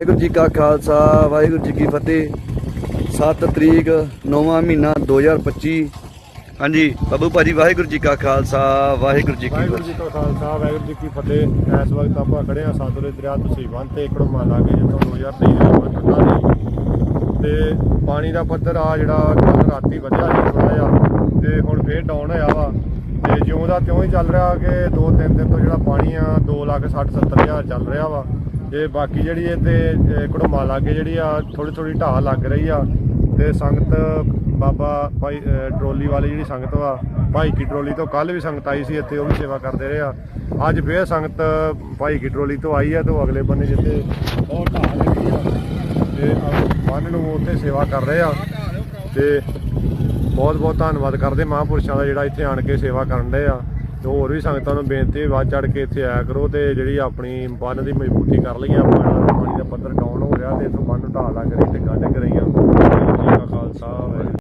ਵਾਹਿਗੁਰੂ ਜੀ ਕਾ ਖਾਲਸਾ ਵਾਹਿਗੁਰੂ ਜੀ ਕੀ ਫਤਿਹ। 7 ਤਰੀਕ 9ਵਾਂ ਮਹੀਨਾ 2025 ਹਾਂਜੀ ਬੱਬੂ ਭਾਜੀ ਵਾਹਿਗੁਰੂ ਜੀ ਕਾ ਖਾਲਸਾ ਵਾਹਿਗੁਰੂ ਜੀ ਕੀ ਵਾਹਿਗੁਰੂ ਜੀ ਕਾ ਖਾਲਸਾ ਵਾਹਿਗੁਰੂ ਜੀ ਕੀ ਫਤਿਹ। ਇਸ ਵਕਤ ਆਪਾਂ ਖੜੇ ਆ ਸਾਦਰੇ ਦਰਿਆ ਤੁਸੀਂ ਬੰਨ ਤੇ ਏਕੜ ਮਾਨ ਲਾਗੇ ਜਿੱਥੋਂ 2023 ਦਾ ਸੀ ਤੇ ਪਾਣੀ ਦਾ ਪੱਧਰ ਆ ਜਿਹੜਾ ਕੱਲ ਰਾਤੀ ਵਧਿਆ ਸੀ ਥੋੜਾ ਜਿਹਾ ਤੇ ਹੁਣ ਫੇਰ ਡਾਊਨ ਹੋਇਆ ਵਾ। ਤੇ ਜਿਉਂ ਦਾ ਤਿਉਂ ਹੀ ਚੱਲ ਰਿਹਾ ਕਿ 2-3 ਦਿਨ ਤੋਂ ਜਿਹੜਾ ਪਾਣੀ ਆ 2 ਲੱਖ 60 70 ਹਜ਼ਾਰ ਚੱਲ ਰਿਹਾ ਵਾ। ਤੇ ਬਾਕੀ ਜਿਹੜੀ ਇੱਥੇ ਘੜਮਾ ਲਾਗੇ ਜਿਹੜੀ ਆ ਥੋੜੀ ਥੋੜੀ ਢਾਹ ਲੱਗ ਰਹੀ ਆ ਤੇ ਸੰਗਤ ਬਾਬਾ ਭਾਈ ਟਰੋਲੀ ਵਾਲੀ ਜਿਹੜੀ ਸੰਗਤ ਵਾ, ਭਾਈ ਕੀ ਟਰੋਲੀ ਤੋਂ ਕੱਲ ਵੀ ਸੰਗਤ ਆਈ ਸੀ ਇੱਥੇ, ਉਹ ਵੀ ਸੇਵਾ ਕਰਦੇ ਰਹੇ ਆ। ਅੱਜ ਫੇਰ ਸੰਗਤ ਭਾਈ ਕੀ ਟਰੋਲੀ ਤੋਂ ਆਈ ਆ ਤੇ ਉਹ ਅਗਲੇ ਬੰਨੇ ਜਿੱਥੇ ਬਹੁਤ ਢਾਹ ਲੱਗੀ ਆ ਤੇ ਬੰਨ ਨੂੰ ਉੱਥੇ ਸੇਵਾ ਕਰ ਰਹੇ ਆ ਤੇ ਬਹੁਤ ਬਹੁਤ ਧੰਨਵਾਦ ਕਰਦੇ ਮਹਾਂਪੁਰਸ਼ਾਂ ਦਾ ਜਿਹੜਾ ਇੱਥੇ ਆਣ ਕੇ ਸੇਵਾ ਕਰਨ ਦੇ ਆ। ਤੇ ਹੋਰ ਵੀ ਸੰਗਤਾਂ ਨੂੰ ਬੇਨਤੀ ਹੈ ਵੱਧ ਚੜ ਕੇ ਇੱਥੇ ਆਇਆ ਕਰੋ ਤੇ ਜਿਹੜੀ ਆਪਣੀ ਬੰਨ ਦੀ ਮਜ਼ਬੂਤੀ ਕਰ ਲਈਏ ਆਪਾਂ। ਪਾਣੀ ਦਾ ਪੱਧਰ ਡਾਊਨ ਹੋ ਰਿਹਾ ਤੇ ਇਥੋਂ ਬੰਨ ਢਾਹ ਲੱਗ ਰਹੀ ਤੇ ਗੰਢ ਰਹੀ